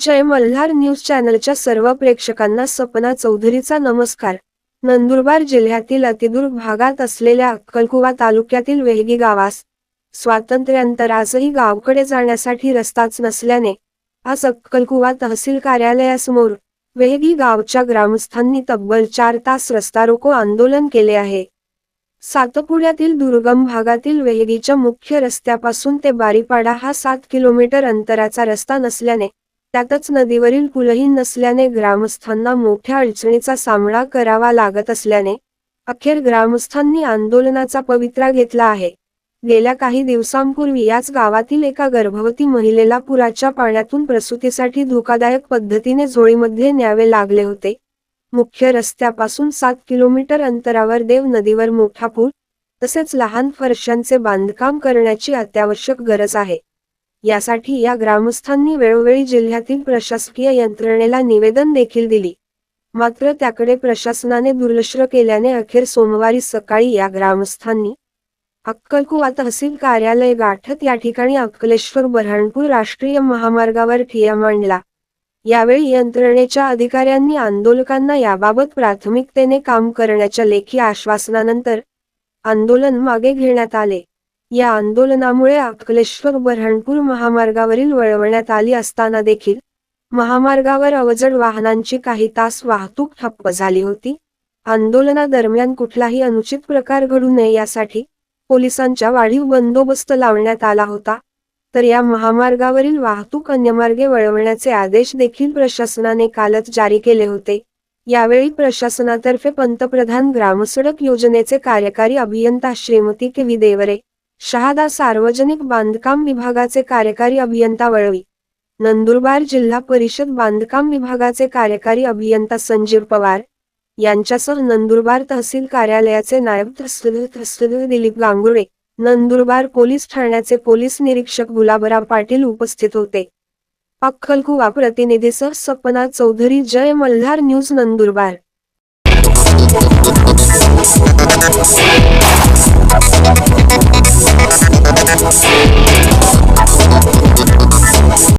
जय Malhar news चॅनलच्या सर्व प्रेक्षकांना सपना चौधरीचा नमस्कार. नंदुरबार जिल्ह्यातील अतिदूर भागात असलेल्या अक्कलकुवा तालुक्यातील वेलगी गावास स्वातंत्र्यानंतर आजही गावकडे जाण्यासाठी रस्ताच नसल्याने आज अक्कलकुवा तहसील कार्यालयासमोर वेहगी गावच्या ग्रामस्थांनी तब्बल चार तास रस्ता रोको आंदोलन केले आहे. सातपुड्यातील दुर्गम भागातील वेहगीच्या मुख्य रस्त्यापासून ते बारीपाडा हा सात किलोमीटर अंतराचा रस्ता नसल्याने त्यातच नदीवरील पुलही नसल्याने ग्रामस्थांना मोठ्या अडचणीचा सामना करावा लागत असल्याने अखेर ग्रामस्थांनी आंदोलनाचा पवित्रा घेतला आहे. गेल्या काही दिवसांपूर्वी याच गावातील एका गर्भवती महिलेला पुराच्या पाण्यातून प्रसूतीसाठी धोकादायक पद्धतीने झोळीमध्ये न्यावे लागले होते. मुख्य रस्त्यापासून सात किलोमीटर अंतरावर देव नदीवर मोठा पूल तसेच लहान फरशांचे बांधकाम करण्याची अत्यावश्यक गरज आहे. यासाठी या ग्रामस्थांनी वेळोवेळी जिल्ह्यातील प्रशासकीय यंत्रणेला निवेदन देखील दिली. मात्र त्याकडे प्रशासनाने दुर्लक्ष केल्याने अखेर सोमवारी सकाळी या ग्रामस्थांनी अक्कलकुवा तहसील कार्यालय गाठत या ठिकाणी अक्कलेश्वर बऱ्हाणपूर राष्ट्रीय महामार्गावर ठिया मांडला. यावेळी यंत्रणेच्या अधिकाऱ्यांनी आंदोलकांना याबाबत प्राथमिकतेने काम करण्याच्या लेखी आश्वासनानंतर आंदोलन मागे घेण्यात आले. या आंदोलनामुळे अक्कलेश्वर बऱ्हाणपूर महामार्गावरील वळवण्यात आली असताना देखील महामार्गावर अवजड वाहनांची काही तास वाहतूक ठप्प झाली होती. आंदोलनादरम्यान कुठलाही अनुचित प्रकार घडू नये यासाठी पोलिसांच्या वाढीव बंदोबस्त लावण्यात आला होता. तर या महामार्गावरील वाहतूक अन्यमार्गे वळवण्याचे आदेश देखील प्रशासनाने कालच जारी केले होते. यावेळी प्रशासनातर्फे पंतप्रधान ग्रामसडक योजनेचे कार्यकारी अभियंता श्रीमती के देवरे शहादा सार्वजनिक बांधकाम विभागाचे कार्यकारी अभियंता वळवी. नंदुरबार जिल्हा परिषद बांधकाम विभागाचे कार्यकारी अभियंता संजीव पवार. यांच्यासह नंदुरबार तहसील कार्यालयाचे नायब तहसीलदार तहसीलदार दिलीप गांगुर्डे. नंदुरबार पोलीस ठाण्याचे पोलीस निरीक्षक गुलाबराव पाटील उपस्थित होते. अक्कलकुवा प्रतिनिधीसह सपना चौधरी जय मल्हार न्यूज नंदुरबार.